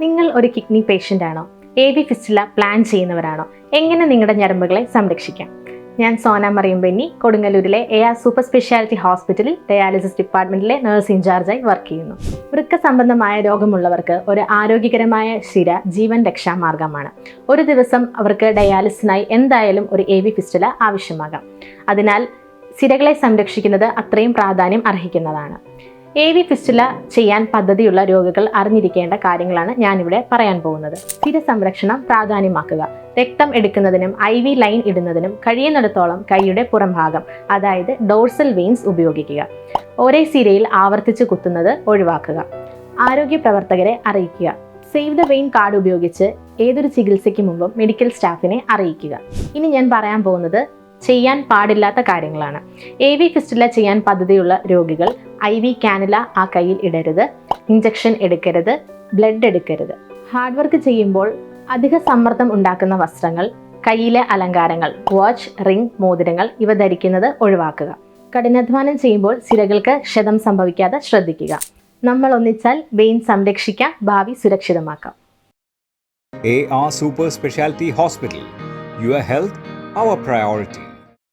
നിങ്ങൾ ഒരു kidney patient ആണോ? എ ബി ഫിസ്റ്റില പ്ലാൻ ചെയ്യുന്നവരാണോ? എങ്ങനെ നിങ്ങളുടെ ഞരമ്പുകളെ സംരക്ഷിക്കാം? ഞാൻ സോന മറിയം ബെന്നി കൊടുങ്ങല്ലൂരിലെ എ ആർ സൂപ്പർ സ്പെഷ്യാലിറ്റി ഹോസ്പിറ്റലിൽ ഡയാലിസിസ് ഡിപ്പാർട്ട്മെന്റിലെ നഴ്സ് ഇൻചാർജായി വർക്ക് ചെയ്യുന്നു. വൃക്ക സംബന്ധമായ രോഗമുള്ളവർക്ക് ഒരു ആരോഗ്യകരമായ ശിര ജീവൻ രക്ഷാ മാർഗമാണ്. ഒരു ദിവസം അവർക്ക് ഡയാലിസിനായി എന്തായാലും ഒരു എ ബി ഫിസ്റ്റില ആവശ്യമാകാം. അതിനാൽ സിരകളെ സംരക്ഷിക്കുന്നത് അത്രയും പ്രാധാന്യം അർഹിക്കുന്നതാണ്. എ വി ഫിസ്റ്റുല ചെയ്യാൻ പദ്ധതിയുള്ള രോഗികൾ അറിഞ്ഞിരിക്കേണ്ട കാര്യങ്ങളാണ് ഞാനിവിടെ പറയാൻ പോകുന്നത്. സ്ഥിര സംരക്ഷണം പ്രാധാന്യമാക്കുക. രക്തം എടുക്കുന്നതിനും ഐ വി ലൈൻ ഇടുന്നതിനും കഴിയുന്നിടത്തോളം കൈയുടെ പുറംഭാഗം അതായത് ഡോർസൽ വെയിൻസ് ഉപയോഗിക്കുക. ഒരേ സിരയിൽ ആവർത്തിച്ച് കുത്തുന്നത് ഒഴിവാക്കുക. ആരോഗ്യ പ്രവർത്തകരെ അറിയിക്കുക. സേവ് ദ വെയിൻ കാർഡ് ഉപയോഗിച്ച് ഏതൊരു ചികിത്സയ്ക്ക് മുമ്പും മെഡിക്കൽ സ്റ്റാഫിനെ അറിയിക്കുക. ഇനി ഞാൻ പറയാൻ പോകുന്നത് ചെയ്യാൻ പാടില്ലാത്ത കാര്യങ്ങളാണ്. എ വി ഫിസ്റ്റില ചെയ്യാൻ പദ്ധതിയുള്ള രോഗികൾ ഐ വി കാനില ആ കയ്യിൽ ഇടരുത് ഇഞ്ചക്ഷൻ എടുക്കരുത് ബ്ലഡ് എടുക്കരുത്. ഹാർഡ് വർക്ക് ചെയ്യുമ്പോൾ അധിക സമ്മർദ്ദം ഉണ്ടാക്കുന്ന വസ്ത്രങ്ങൾ കയ്യിലെ അലങ്കാരങ്ങൾ വാച്ച് റിംഗ് മോതിരങ്ങൾ ഇവ ധരിക്കുന്നത് ഒഴിവാക്കുക. കഠിനാധ്വാനം ചെയ്യുമ്പോൾ സിരകൾക്ക് ക്ഷതം സംഭവിക്കാതെ ശ്രദ്ധിക്കുക. നമ്മൾ ഒന്നിച്ചാൽ വെയിൻ സംരക്ഷിക്കാം ഭാവി സുരക്ഷിതമാക്കാം. A R super speciality hospital your health our priority.